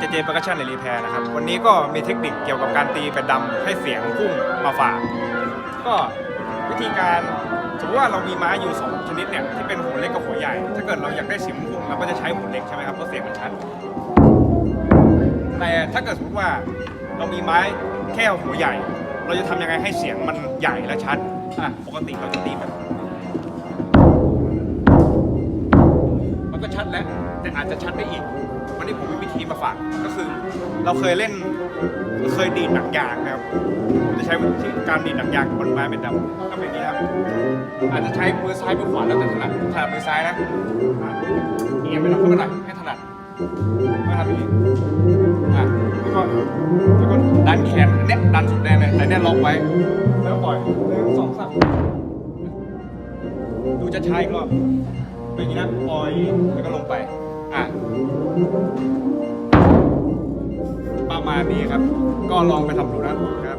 JJ Percussion and Repair นะครับ วันนี้ก็มีเทคนิคเกี่ยวกับการตีเป็ดดำให้เสียงพุ่งมาฝาก ก็วิธีการสมมติว่าเรามีไม้อยู่สองชนิดเนี่ยที่เป็นหัวเล็กกับหัวใหญ่ ถ้าเกิดเราอยากได้เสียงพุ่งเราก็จะใช้หัวเล็กใช่ไหมครับเพราะเสียงมันชัดแต่ถ้าเกิดสมมติว่าเรามีไม้แค่หัวใหญ่ เราจะทำยังไงให้เสียงมันใหญ่และชัดอะปกติเราจะตีแบบมันก็ชัดแล้วแต่อาจจะชัดได้อีกวันนี้ผม มาฝากก็คือ เราเคยเล่นเคยดีดหนังยางนะครับผมจะใช้วิธีการดีดหนังยางบนไม้เป็นดำทำแบบนี้ครับอาจจะใช้มือซ้ายมือขวาแล้วแต่ถนัดถนัดมือซ้ายนะเอียงไปหน่อยขึ้นมาหน่อยให้ถนัดก็ทำอย่างนี้อะแล้วก็แล้วก็ดันแขนเนี้ยดันสุดแรงเลยแต่เนี้ยล็อกไว้ แล้วปล่อยหนึ่งสองสามดูจะใช้อีกรอบเป็นอย่างนี้นะปล่อยแล้วก็ลงไป ประมาณนี้ครับ ก็ลองไปทำดูนะ